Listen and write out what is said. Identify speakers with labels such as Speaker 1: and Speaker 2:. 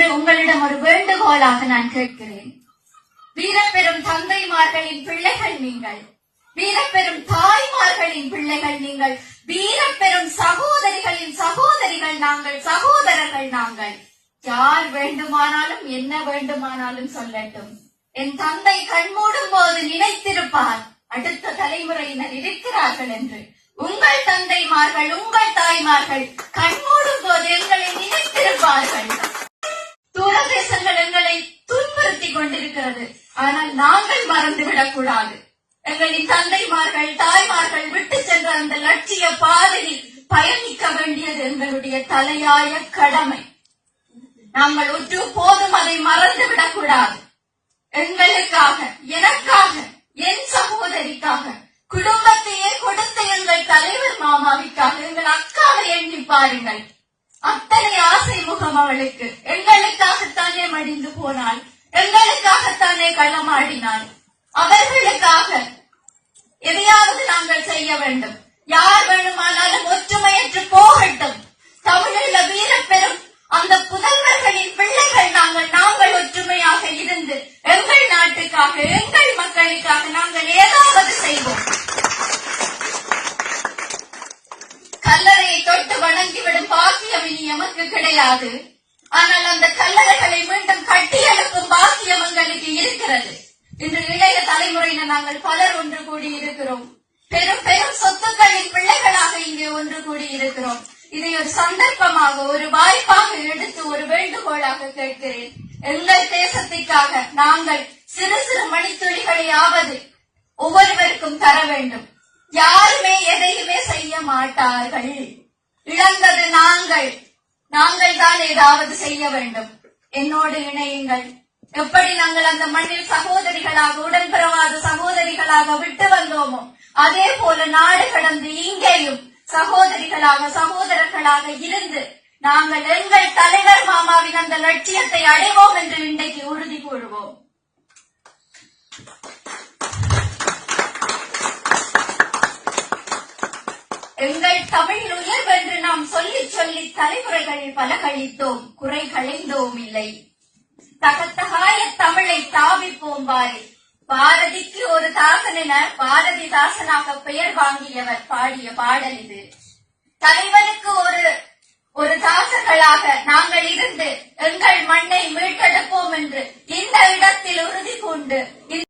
Speaker 1: இன்று உங்களிடம் ஒரு வேண்டுகோளாக நான் கேட்கிறேன். வீரப்பெரும் தந்தைமார்களின் பிள்ளைகள் நீங்கள் வீரப்பெரும் தாய்மார்களின் பிள்ளைகள் நீங்கள் வீரப்பெரும் சகோதரிகளின் சகோதரிகள் நாங்கள் சகோதரர்கள் நாங்கள். யார் வேண்டுமானாலும் என்ன வேண்டுமானாலும் சொல்லட்டும். என் தந்தை கண்மூடும் போது நினைத்திருப்பார் அடுத்த தலைமுறையினர் இருக்கிறார்கள் என்று. உங்கள் தந்தைமார்கள் உங்கள் தாய்மார்கள் கண்மூடும் போது எங்களை நினைத்திருப்பார்கள். தூரதேசங்கள் எங்களை துன்புறுத்தி கொண்டிருக்கிறது. ஆனால் நாங்கள் மறந்துவிடக் கூடாது எங்களின் தந்தைமார்கள் தாய்மார்கள் விட்டு சென்ற அந்த லட்சிய பாதையில் பயணிக்க வேண்டியது எங்களுடைய தலையாய கடமை. நாங்கள் ஒற்று போதும் அதை மறந்துவிடக் கூடாது எங்களுக்காக எனக்காக என் சகோதரிக்காக குடும்பத்தையே கொடுத்த எங்கள் தலைவர் மாமாவிற்காக எங்கள் அக்காவை எண்ணி பாருங்கள். அத்தனை ஆசை முகம் அவளுக்கு. எங்கள் காயமடிந்து போனாள் எங்களுக்காகத்தானே களமாடினாள். அவர்களுக்காக எதையாவது நாங்கள் செய்ய வேண்டும். யார் வேணுமானாலும் ஒற்றுமையற்று போகட்டும். தமிழுள்ள வீரப்பெரும் அந்த புதல்வர்களின் பிள்ளைகள் நாங்கள் நாங்கள் ஒற்றுமையாக இருந்து எங்கள் நாட்டுக்காக எங்கள் மக்களுக்காக நாங்கள் ஏதாவது செய்வோம். கல்லறையை தொட்டு வணங்கிவிடும் பாக்கியம் இனி எமக்கு கிடையாது. ஆனால் அந்த கல்லறைகளை மீண்டும் கட்டி எழுப்பும் பாக்கியம் எங்களுக்கு இருக்கிறது. இன்று இளைய தலைமுறையினர் நாங்கள் பலர் ஒன்று கூடி இருக்கிறோம் பெரும் பெரும் சொத்துக்களின் பிள்ளைகளாக இங்கே ஒன்று கூடி இருக்கிறோம் இதை ஒரு சந்தர்ப்பமாக ஒரு வாய்ப்பாக எடுத்து ஒரு வேண்டுகோளாக கேட்கிறேன். எங்கள் தேசத்திற்காக நாங்கள் சிறு சிறு மணித்துளிகளையாவது ஒவ்வொருவருக்கும் தர வேண்டும். யாருமே எதையுமே செய்ய மாட்டார்கள். இழந்தது நாங்கள் தான் ஏதாவது செய்ய வேண்டும். என்னோடு இணையுங்கள். எப்படி நாங்கள் அந்த மண்ணில் சகோதரிகளாக உடன்பிறவாத சகோதரிகளாக விட்டு வந்தோமோ அதே போல நாடு கடந்து இங்கேயும் சகோதரிகளாக சகோதரர்களாக இருந்து நாங்கள் எங்கள் தலைவர் மாமாவின் அந்த லட்சியத்தை அடைவோம் என்று இன்றைக்கு உறுதி கூறுவோம். எங்கள் தமிழ் உயர்வென்று நாம் சொல்லி சொல்லி தலைமுறைகள் பல கழித்தோம். குறை களைந்தோம் இல்லை. தகத்தகாய தமிழை தாவி பாரி. பாரதிக்கு ஒரு தாசன் என பாரதிதாசனாக பெயர் வாங்கியவர் பாடிய பாடல் இது. தலைவனுக்கு ஒரு ஒரு தாசர்களாக நாங்கள் இருந்து